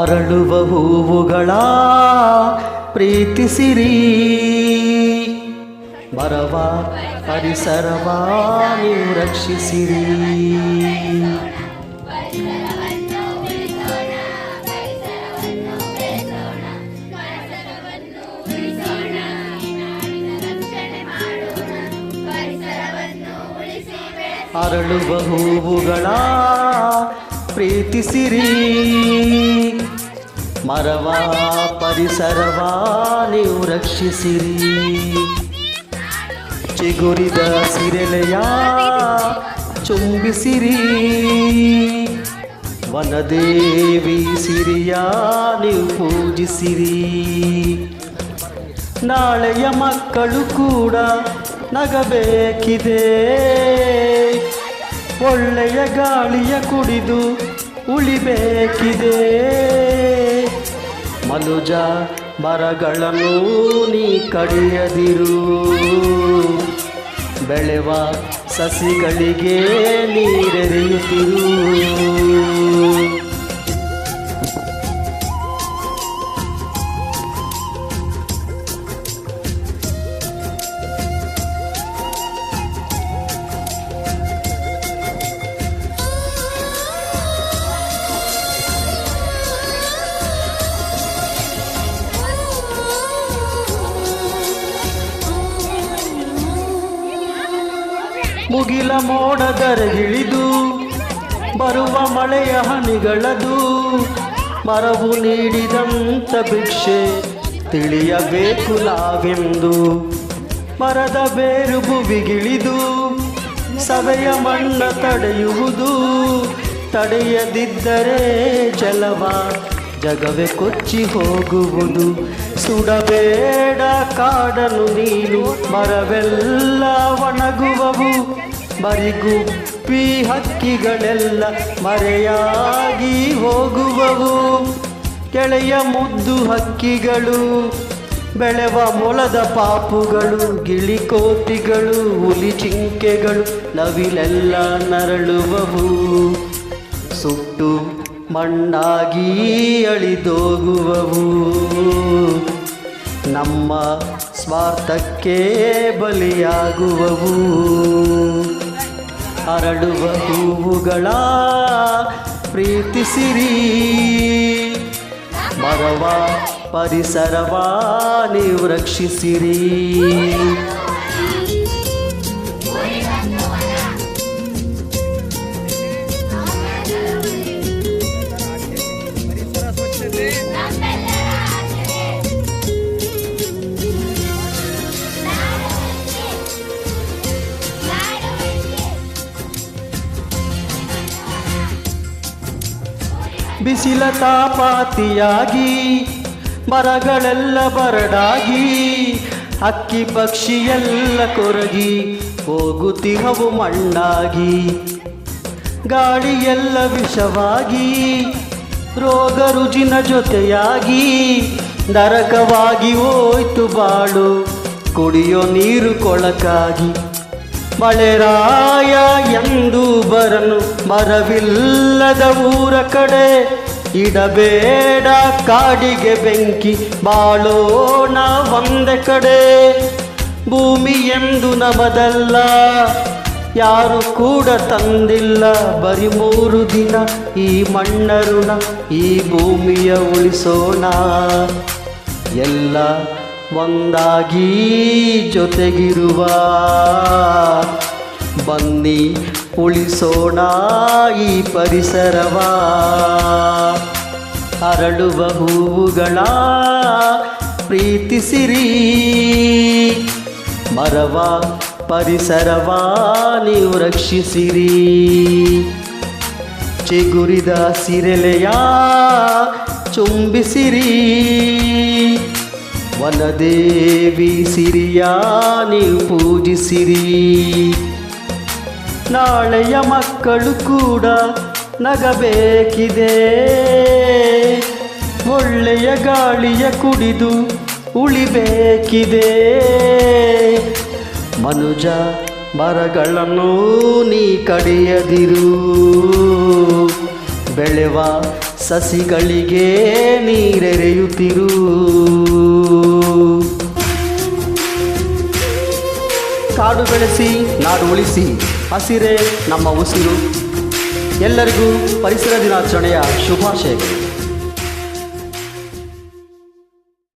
ಅರಳುವ ಹೂವುಗಳ ಪ್ರೀತಿಸಿರಿ. ಬರವ ಪರಿಸರವ ನೀವು ರಕ್ಷಿಸಿರಿ. ಅರಳುವ ಹೂವುಗಳ ಪ್ರೀತಿಸಿರಿ. ಮರವ, ಪರಿಸರವಾ, ನೀವು ರಕ್ಷಿಸಿರಿ. ಚಿಗುರಿದ ಸಿರೆಲೆಯ ಚುಂಬಿಸಿರಿ. ವನದೇವಿ ಸಿರಿಯ, ನೀವು ಪೂಜಿಸಿರಿ. ನಾಳೆಯ ಮಕ್ಕಳು ಕೂಡ ನಗಬೇಕಿದೆ. ಒಳ್ಳೆಯ ಗಾಳಿಯ ಕುಡಿದು ಉಳಿಬೇಕಿದೆ. ಮನುಜ ಮರಗಳನ್ನು ನೀ ಕಡಿಯದಿರು. ಬೆಳೆವ ಸಸಿಗಳಿಗೆ ನೀರೆರೆಯುತ್ತಿರು. ಮುಗಿಲ ಮೋಡದರಗಿಳಿದು ಬರುವ ಮಳೆಯ ಹನಿಗಳದು, ಮರವು ನೀಡಿದಂತ ಭಿಕ್ಷೆ ತಿಳಿಯಬೇಕು ನಾವೆಂದು. ಮರದ ಬೇರು ಭುವಿಗಿಳಿದು ಸವೆಯ ಮಣ್ಣ ತಡೆಯುವುದು, ತಡೆಯದಿದ್ದರೆ ಜಲವ ಜಗವೇ ಕೊಚ್ಚಿ ಹೋಗುವುದು. ಸುಡಬೇಡ ಕಾಡಲು ನೀನು, ಮರವೆಲ್ಲ ಒಣಗುವವು. ಬರಿಗುಪ್ಪಿ ಹಕ್ಕಿಗಳೆಲ್ಲ ಮರೆಯಾಗಿ ಹೋಗುವವು. ಕೆಳೆಯ ಮುದ್ದು ಹಕ್ಕಿಗಳು, ಬೆಳೆವ ಮೊಲದ ಪಾಪುಗಳು, ಗಿಳಿಕೋತಿಗಳು, ಹುಲಿ ಚಿಂಕೆಗಳು ನವಿಲೆಲ್ಲ ನರಳುವವು. ಸುಟ್ಟು ಮಣ್ಣಾಗಿ ಅಳಿದೋಗುವವು. ನಮ್ಮ ಸ್ವಾರ್ಥಕ್ಕೆ ಬಲಿಯಾಗುವವು. ಅರಳುವ ಹೂವುಗಳ ಪ್ರೀತಿಸಿರಿ. ಮರವ ಪರಿಸರವ ನೀವು ರಕ್ಷಿಸಿರಿ. ಬಿಸಿಲ ತಾಪಾತಿಯಾಗಿ ಮರಗಳೆಲ್ಲ ಬರಡಾಗಿ, ಅಕ್ಕಿ ಪಕ್ಷಿಯೆಲ್ಲ ಕೊರಗಿ ಹೋಗುತ್ತಿಹವು ಮಣ್ಣಾಗಿ. ಗಾಳಿಯೆಲ್ಲ ವಿಷವಾಗಿ, ರೋಗ ರುಜಿನ ಜೊತೆಯಾಗಿ, ನರಕವಾಗಿ ಹೋಯ್ತು ಬಾಳು, ಕುಡಿಯೋ ನೀರು ಕೊಳಕಾಗಿ. ಮಳೆರಾಯ ಎಂದು ಬರನು ಬರವಿಲ್ಲದ ಊರ ಕಡೆ. ಇಡಬೇಡ ಕಾಡಿಗೆ ಬೆಂಕಿ, ಬಾಳೋಣ ಒಂದೆ ಕಡೆ. ಭೂಮಿ ಎಂದು ನಮದಲ್ಲ, ಯಾರು ಕೂಡ ತಂದಿಲ್ಲ. ಬರಿ ಮೂರು ದಿನ ಈ ಮಣ್ಣರುಣ, ಈ ಭೂಮಿಯ ಉಳಿಸೋಣ. ಎಲ್ಲ ಒಂದಾಗಿ ಜೊತೆಗಿರುವ. ಬನ್ನಿ ಉಳಿಸೋಣ ಈ ಪರಿಸರವ. ಅರಳುವ ಹೂವುಗಳ ಪ್ರೀತಿಸಿರಿ. ಮರವ ಪರಿಸರವ ನೀವು ರಕ್ಷಿಸಿರಿ. ಚಿಗುರಿದ ಸಿರೆಲೆಯ ಚುಂಬಿಸಿರಿ. ವನದೇವಿ ಸಿರಿಯ, ನೀವು ಪೂಜಿಸಿರಿ. ನಾಳೆಯ ಮಕ್ಕಳು ಕೂಡ ನಗಬೇಕಿದೆ. ಒಳ್ಳೆಯ ಗಾಳಿಯ ಕುಡಿದು ಉಳಿಬೇಕಿದೆ. ಮನುಜ, ಮರಗಳನ್ನು ನೀ ಕಡಿಯದಿರು. ಬೆಳೆವ ಸಸಿಗಳಿಗೆ ನೀರೆರೆಯುತ್ತಿರು. ಕಾಡು ಬೆಳೆಸಿ ನಾಡು ಉಳಿಸಿ ಹಸಿರೇ ನಮ್ಮ ಉಸಿರು. ಎಲ್ಲರಿಗೂ ಪರಿಸರ ದಿನಾಚರಣೆಯ ಶುಭಾಶಯಗಳು.